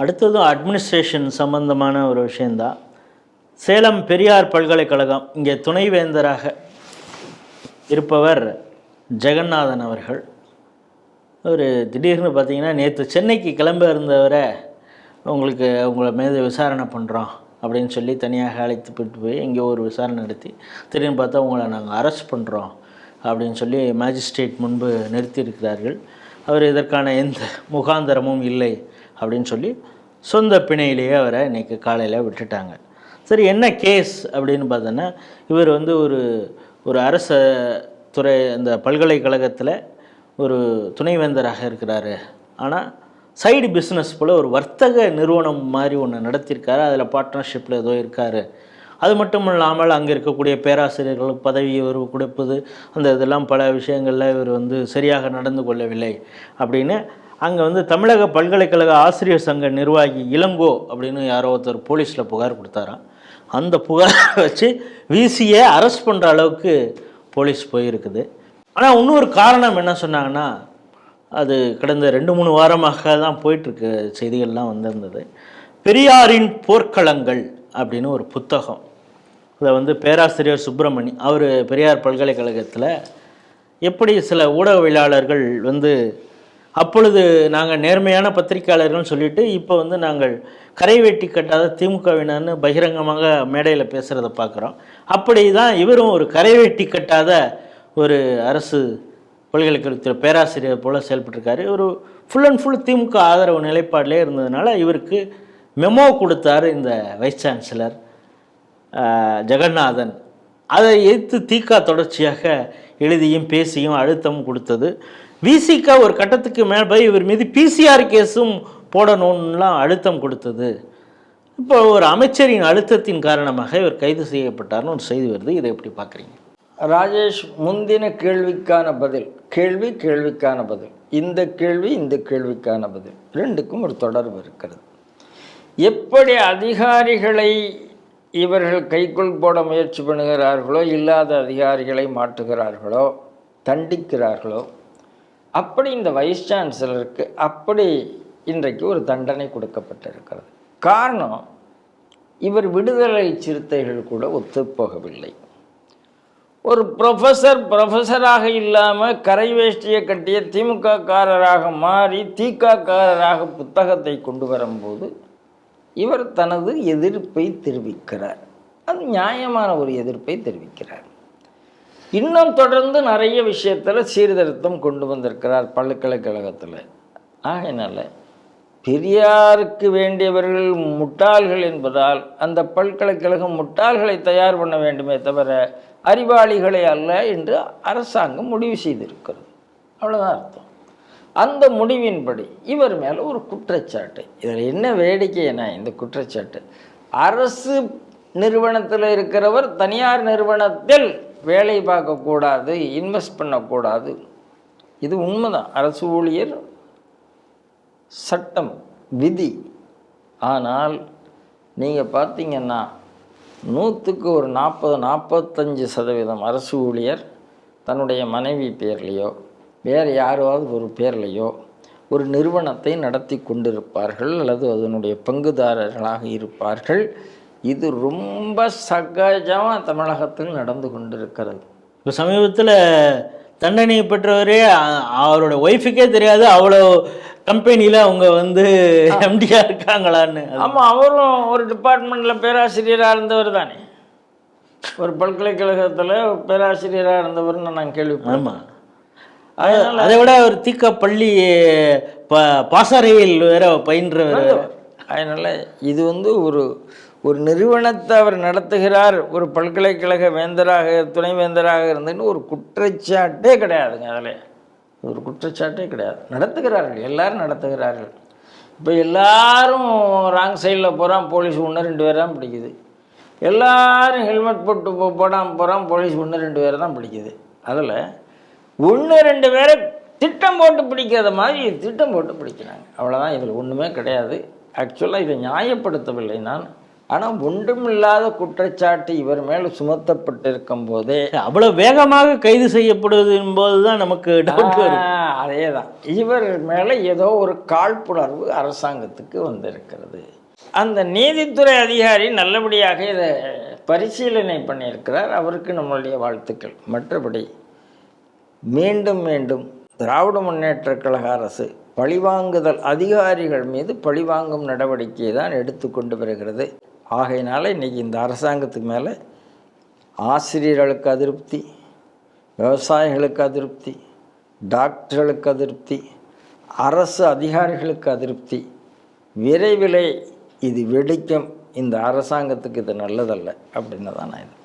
அடுத்தது அட்மினிஸ்ட்ரேஷன் சம்பந்தமான ஒரு விஷயந்தான் சேலம் பெரியார் பல்கலைக்கழகம் இங்கே துணைவேந்தராக இருப்பவர் ஜெகநாதன் அவர்கள். ஒரு திடீர்னு பார்த்தீங்கன்னா நேற்று சென்னைக்கு கிளம்ப இருந்தவரை உங்களுக்கு உங்களை மீது விசாரணை பண்ணுறோம் அப்படின்னு சொல்லி தனியாக அழைத்து போயிட்டு போய் இங்கே ஒரு விசாரணை நடத்தி திடீர்னு பார்த்தா உங்களை நாங்கள் அரெஸ்ட் பண்ணுறோம் அப்படின்னு சொல்லி மேஜிஸ்ட்ரேட் முன்பு நிறுத்தியிருக்கிறார்கள். அவர் இதற்கான எந்த முகாந்தரமும் இல்லை. அப்படின்னு சொல்லி சொந்த பிணையிலேயே அவரை இன்றைக்கி காலையில் விட்டுட்டாங்க. சரி என்ன கேஸ் அப்படின்னு பார்த்தோன்னா இவர் வந்து ஒரு ஒரு அரச துறை அந்த பல்கலைக்கழகத்தில் ஒரு துணைவேந்தராக இருக்கிறாரு. ஆனால் சைடு பிஸ்னஸ் போல் ஒரு வர்த்தக நிறுவனம் மாதிரி ஒன்று நடத்தியிருக்காரு. அதில் பார்ட்னர்ஷிப்பில் ஏதோ இருக்கார். அது மட்டும் இல்லாமல் அங்கே இருக்கக்கூடிய பேராசிரியர்களுக்கு பதவி இவர் கொடுப்பது அந்த இதெல்லாம் பல விஷயங்களில் இவர் வந்து சரியாக நடந்து கொள்ளவில்லை அப்படின்னு அங்கே வந்து தமிழக பல்கலைக்கழக ஆசிரியர் சங்க நிர்வாகி இளங்கோ அப்படின்னு யாரோ ஒருத்தர் போலீஸில் புகார் கொடுத்தாராம் அந்த புகாரை வச்சு விசியை அரெஸ்ட் பண்ணுற அளவுக்கு போலீஸ் போயிருக்குது. ஆனால் இன்னொரு காரணம் என்ன சொன்னாங்கன்னா அது கடந்த ரெண்டு மூணு வாரமாக தான் போயிட்டுருக்கு செய்திகள்லாம் வந்திருந்தது. பெரியாரின் போர்க்களங்கள் அப்படின்னு ஒரு புத்தகம். இதை வந்து பேராசிரியர் சுப்பிரமணி அவர் பெரியார் பல்கலைக்கழகத்தில் எப்படி சில ஊடகவியலாளர்கள் வந்து அப்பொழுது நாங்கள் நேர்மையான பத்திரிக்கையாளர்கள்னு சொல்லிட்டு இப்போ வந்து நாங்கள் கரை வெட்டி கட்டாத திமுகவினர்னு பகிரங்கமாக மேடையில் பேசுகிறத பார்க்குறோம். அப்படி தான் இவரும் ஒரு கரை வெட்டி கட்டாத ஒரு அரசு பல்கலைக்கழகத்தில் பேராசிரியர் போல் செயல்பட்டிருக்காரு. ஒரு ஃபுல் அண்ட் ஃபுல் திமுக ஆதரவு நிலைப்பாடிலே இருந்ததுனால இவருக்கு மெமோ கொடுத்தாரு இந்த வைஸ் சான்சலர் ஜெகநாதன். அதை எதிர்த்து தீக்கா தொடர்ச்சியாக எழுதியும் பேசியும் அழுத்தமும் கொடுத்தது. விசிகா ஒரு கட்டத்துக்கு மேல் போய் இவர் மீது பிசிஆர் கேஸும் போடணும்லாம் அழுத்தம் கொடுத்தது. இப்போ ஒரு அமைச்சரின் அழுத்தத்தின் காரணமாக இவர் கைது செய்யப்பட்டார்னு ஒரு செய்தி வருது. இதை எப்படி பார்க்குறீங்க? ராஜேஷ் முந்தின கேள்விக்கான பதில். கேள்வி கேள்விக்கான பதில். இந்த கேள்வி இந்த கேள்விக்கான பதில். ரெண்டுக்கும் ஒரு தொடர்பு இருக்கிறது. எப்படி அதிகாரிகளை இவர்கள் கைக்குள் போட முயற்சி பண்ணுகிறார்களோ இல்லாத அதிகாரிகளை மாற்றுகிறார்களோ தண்டிக்கிறார்களோ அப்படி இந்த வைஸ் சான்சலருக்கு அப்படி இன்றைக்கு ஒரு தண்டனை கொடுக்கப்பட்டிருக்கிறது. காரணம் இவர் விடுதலை சிறுத்தைகள் கூட ஒத்துப்போகவில்லை. ஒரு ப்ரொஃபஸர் ப்ரொஃபஸராக இல்லாமல் கரை வேஷ்டியை கட்டிய திமுக காரராக மாறி திகாக்காரராக புத்தகத்தை கொண்டு வரும்போது இவர் தனது எதிர்ப்பை தெரிவிக்கிறார். அது நியாயமான ஒரு எதிர்ப்பை தெரிவிக்கிறார். இன்னும் தொடர்ந்து நிறைய விஷயத்தில் சீர்திருத்தம் கொண்டு வந்திருக்கிறார் பல்கலைக்கழகத்தில். ஆகையினால பெரியாருக்கு வேண்டியவர்கள் முட்டாள்கள் என்பதால் அந்த பல்கலைக்கழகம் முட்டாள்களை தயார் பண்ண வேண்டுமே தவிர அறிவாளிகளை அல்ல என்று அரசாங்கம் முடிவு செய்திருக்கிறது. அவ்வளோதான் அர்த்தம். அந்த முடிவின்படி இவர் மேலே ஒரு குற்றச்சாட்டு. இதில் என்ன வேடிக்கைனா இந்த குற்றச்சாட்டு. அரசு நிறுவனத்தில் இருக்கிறவர் தனியார் நிறுவனத்தில் வேலை பார்க்கக்கூடாது இன்வெஸ்ட் பண்ணக்கூடாது இது உண்மைதான். அரசு ஊழியர் சட்டம் விதி. ஆனால் நீங்கள் பார்த்தீங்கன்னா நூற்றுக்கு ஒரு நாற்பது நாற்பத்தஞ்சு சதவீதம் அரசு ஊழியர் தன்னுடைய மனைவி பேர்லேயோ வேறு யாராவது ஒரு பேர்லேயோ ஒரு நிறுவனத்தை நடத்தி கொண்டிருப்பார்கள் அல்லது அதனுடைய பங்குதாரர்களாக இருப்பார்கள். இது ரொம்ப சகஜமாக தமிழகத்தில் நடந்து கொண்டிருக்கிறது. இப்போ சமீபத்தில் தண்டனை பெற்றவரே அவரோட ஒய்ஃபுக்கே தெரியாது அவ்வளோ கம்பெனியில் அவங்க வந்து எம்டியாக இருக்காங்களான்னு. ஆமாம் அவரும் ஒரு டிபார்ட்மெண்ட்டில் பேராசிரியராக இருந்தவர் தானே. ஒரு பல்கலைக்கழகத்தில் பேராசிரியராக இருந்தவர்னு நான் கேள்விப்பட்டேன். ஆமாம் அது- அதை விட ஒரு தீக்க பள்ளி ப பாசறையில் வேற பயின்றவர். அதனால் இது வந்து ஒரு ஒரு நிறுவனத்தை அவர் நடத்துகிறார் ஒரு பல்கலைக்கழக வேந்தராக துணைவேந்தராக இருந்துன்னு ஒரு குற்றச்சாட்டே கிடையாதுங்க அதில். ஒரு குற்றச்சாட்டே கிடையாது. நடத்துகிறார்கள் எல்லாரும் நடத்துகிறார்கள். இப்போ எல்லாரும் ராங் சைடில் போகிறான் போலீஸ் ஒன்று ரெண்டு பேர் தான் பிடிக்குது. எல்லாரும் ஹெல்மெட் போட்டு போ போடாமல் போகிறான் போலீஸ் ஒன்று ரெண்டு பேர் தான் பிடிக்குது. அதில் ஒன்று ரெண்டு பேரை திட்டம் போட்டு பிடிக்காத மாதிரி திட்டம் போட்டு பிடிக்கிறாங்க. அவ்வளோதான் இதில் ஒன்றுமே கிடையாது. ஆக்சுவலாக இதை நியாயப்படுத்தவில்லை நான். ஆனால் ஒன்றுமில்லாத குற்றச்சாட்டு இவர் மேலே சுமத்தப்பட்டிருக்கும் போதே அவ்வளவு வேகமாக கைது செய்யப்படுவதன் போது தான் நமக்கு டவுட் அதே தான் இவர் மேலே ஏதோ ஒரு காழ்ப்புணர்வு அரசாங்கத்துக்கு வந்திருக்கிறது. அந்த நீதித்துறை அதிகாரி நல்லபடியாக இதை பரிசீலனை பண்ணியிருக்கிறார். அவருக்கு நம்மளுடைய வாழ்த்துக்கள். மற்றபடி மீண்டும் மீண்டும் திராவிட முன்னேற்றக் கழக அரசு பழிவாங்குதல் அதிகாரிகள் மீது பழிவாங்கும் நடவடிக்கையை தான் எடுத்துக்கொண்டு வருகிறது. ஆகையினால இன்றைக்கி இந்த அரசாங்கத்துக்கு மேலே ஆசிரியர்களுக்கு அதிருப்தி விவசாயிகளுக்கு அதிருப்தி டாக்டர்களுக்கு அதிருப்தி அரசு அதிகாரிகளுக்கு அதிருப்தி. விரைவிலே இது வெடிக்கும். இந்த அரசாங்கத்துக்கு இது நல்லதல்ல அப்படின்னு தான் நான் இது